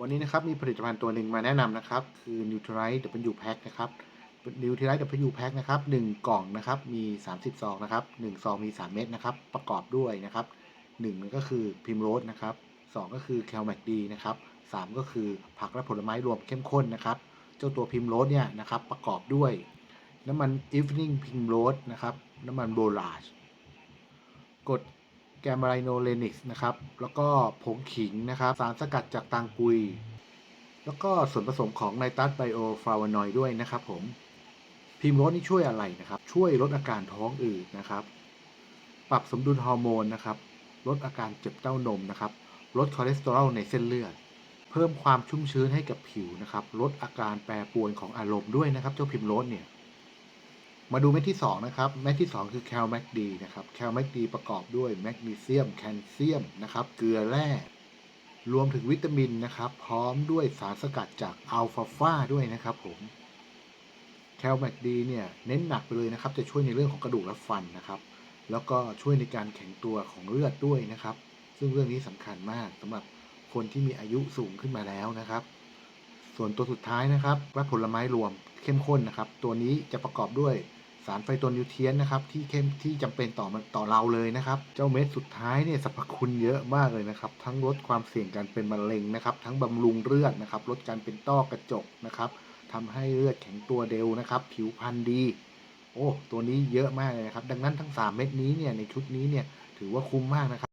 วันนี้นะครับมีผลิตภัณฑ์ตัวหนึ่งมาแนะนำนะครับ คือ Nutrilite W Pack นะครับ Nutrilite W Pack นะครับ1กล่องนะครับมี 30 ซองนะครับ1ซองมี 3 เม็ดนะครับ ประกอบด้วยนะครับ1ก็คือพิมโรสนะครับ2ก็คือแคลแมกดีนะครับ3ก็คือผักและผลไม้รวมเข้มข้นนะครับ เจ้าตัวพิมโรสเนี่ยนะครับประกอบด้วย น้ำมัน Evening Primrose นะครับน้ำมันโบราชกรด แกมไรโนเลนิกส์นะครับ แล้วก็ผงขิงนะครับ สารสกัดจากตังกุย แล้วก็ส่วนผสมของไนตรัสไบโอฟลาวานอยด์ด้วยนะครับผม พิมโรสนี่ช่วยอะไรนะครับ ช่วยลดอาการท้องอืดนะครับ ปรับสมดุลฮอร์โมนนะครับ ลดอาการเจ็บเต้านมนะครับ ลดคอเลสเตอรอลในเส้นเลือด เพิ่มความชุ่มชื้นให้กับผิวนะครับ ลดอาการแปรปรวนของอารมณ์ด้วยนะครับ เจ้าพิมโรสเนี่ย มาดูเม็ดที่ 2 นะครับ เม็ดที่ 2 คือแคลแมกดีนะครับ แคลแมกดีประกอบด้วยแมกนีเซียม แคลเซียมนะครับ เกลือแร่ รวมถึงวิตามินนะครับ พร้อมด้วยสารสกัดจากอัลฟาฟาด้วยนะครับผม แคลแมกดีเนี่ยเน้นหนักไปเลยนะครับ จะช่วยในเรื่องของกระดูกและฟันนะครับ แล้วก็ช่วยในการแข็งตัวของเลือดด้วยนะครับ ซึ่งเรื่องนี้สำคัญมากสำหรับคนที่มีอายุสูงขึ้นมาแล้วนะครับ ส่วนตัวสุดท้ายนะครับและผลไม้รวมเข้มข้นนะครับ ตัวนี้จะประกอบด้วย สารไฟตัวนิวเทียนนะครับที่เข้มที่จำเป็นต่อต่อเราเลยนะครับ เจ้าเม็ดสุดท้ายเนี่ยสรรพคุณเยอะมากเลยนะครับ ทั้งลดความเสี่ยงการเป็นมะเร็งนะครับ ทั้งบำรุงเลือดนะครับ ลดการเป็นต้อกระจกนะครับทำให้เลือดแข็งตัวเร็วนะครับ ผิวพรรณดี โอ้ ตัวนี้เยอะมากเลยนะครับ ดังนั้นทั้ง 3 เม็ดนี้เนี่ยในชุดนี้เนี่ยถือว่าคุ้มมากนะครับ